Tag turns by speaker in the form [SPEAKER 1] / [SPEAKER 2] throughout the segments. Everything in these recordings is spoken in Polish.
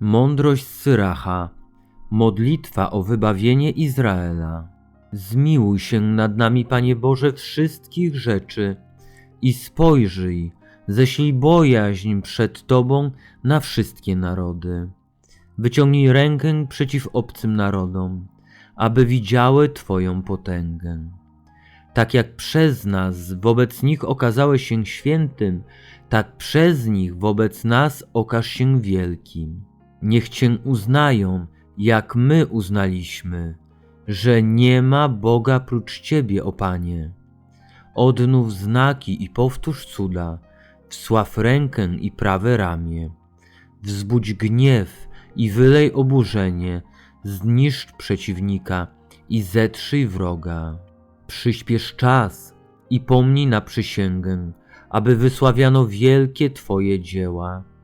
[SPEAKER 1] Mądrość Syracha, modlitwa o wybawienie Izraela. Zmiłuj się nad nami, Panie Boże, wszystkich rzeczy i spojrzyj, ześlij bojaźń przed Tobą na wszystkie narody. Wyciągnij rękę przeciw obcym narodom, aby widziały Twoją potęgę. Tak jak przez nas wobec nich okazałeś się świętym, tak przez nich wobec nas okaż się wielkim. Niech Cię uznają, jak my uznaliśmy, że nie ma Boga prócz Ciebie, o Panie. Odnów znaki i powtórz cuda, wsław rękę i prawe ramię. Wzbudź gniew i wylej oburzenie, zniszcz przeciwnika i zetrzyj wroga. Przyśpiesz czas i pomnij na przysięgę, aby wysławiano wielkie Twoje dzieła.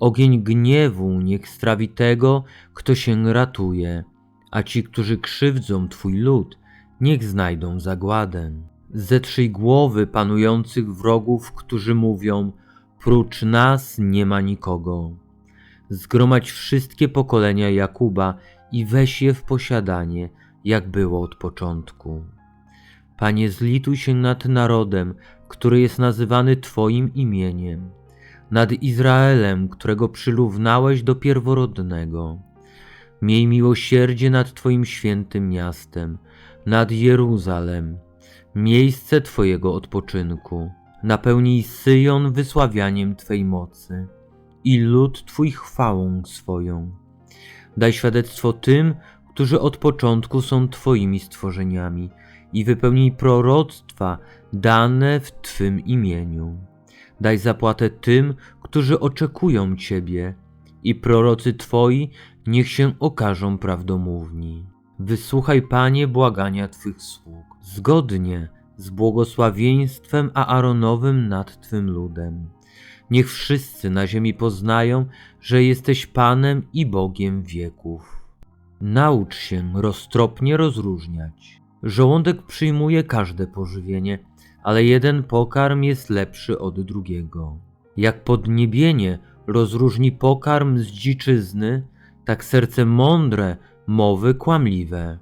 [SPEAKER 1] Ogień gniewu niech strawi tego, kto się ratuje, a ci, którzy krzywdzą Twój lud, niech znajdą zagładę. Zetrzyj głowy panujących wrogów, którzy mówią: Prócz nas nie ma nikogo. Zgromadź wszystkie pokolenia Jakuba i weź je w posiadanie, jak było od początku. Panie, zlituj się nad narodem, który jest nazywany Twoim imieniem, nad Izraelem, którego przyrównałeś do pierworodnego. Miej miłosierdzie nad Twoim świętym miastem, nad Jeruzalem, miejsce Twojego odpoczynku. Napełnij Syjon wysławianiem Twej mocy i lud Twój chwałą swoją. Daj świadectwo tym, którzy od początku są Twoimi stworzeniami i wypełnij proroctwa dane w Twym imieniu. Daj zapłatę tym, którzy oczekują Ciebie i prorocy Twoi niech się okażą prawdomówni. Wysłuchaj, Panie, błagania Twych sług, zgodnie z błogosławieństwem Aaronowym nad Twym ludem. Niech wszyscy na ziemi poznają, że jesteś Panem i Bogiem wieków. Naucz się roztropnie rozróżniać. Żołądek przyjmuje każde pożywienie, ale jeden pokarm jest lepszy od drugiego. Jak podniebienie rozróżni pokarm z dziczyzny, tak serce mądre mowy kłamliwe.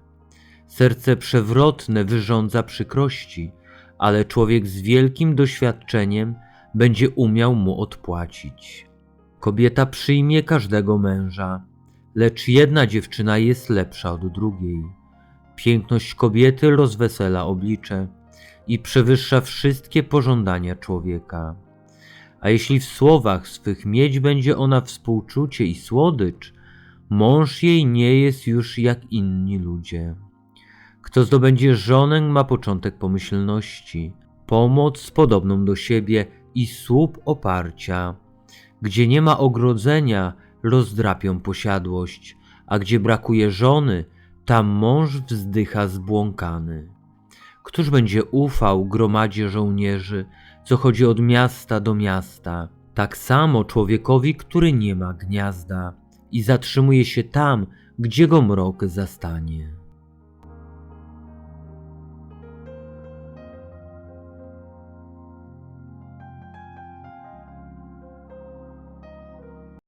[SPEAKER 1] Serce przewrotne wyrządza przykrości, ale człowiek z wielkim doświadczeniem będzie umiał mu odpłacić. Kobieta przyjmie każdego męża, lecz jedna dziewczyna jest lepsza od drugiej. Piękność kobiety rozwesela oblicze i przewyższa wszystkie pożądania człowieka. A jeśli w słowach swych mieć będzie ona współczucie i słodycz, mąż jej nie jest już jak inni ludzie. Kto zdobędzie żonę, ma początek pomyślności, pomoc podobną do siebie i słup oparcia. Gdzie nie ma ogrodzenia, rozdrapią posiadłość, a gdzie brakuje żony, tam mąż wzdycha zbłąkany. Któż będzie ufał gromadzie żołnierzy, co chodzi od miasta do miasta, tak samo człowiekowi, który nie ma gniazda i zatrzymuje się tam, gdzie go mrok zastanie.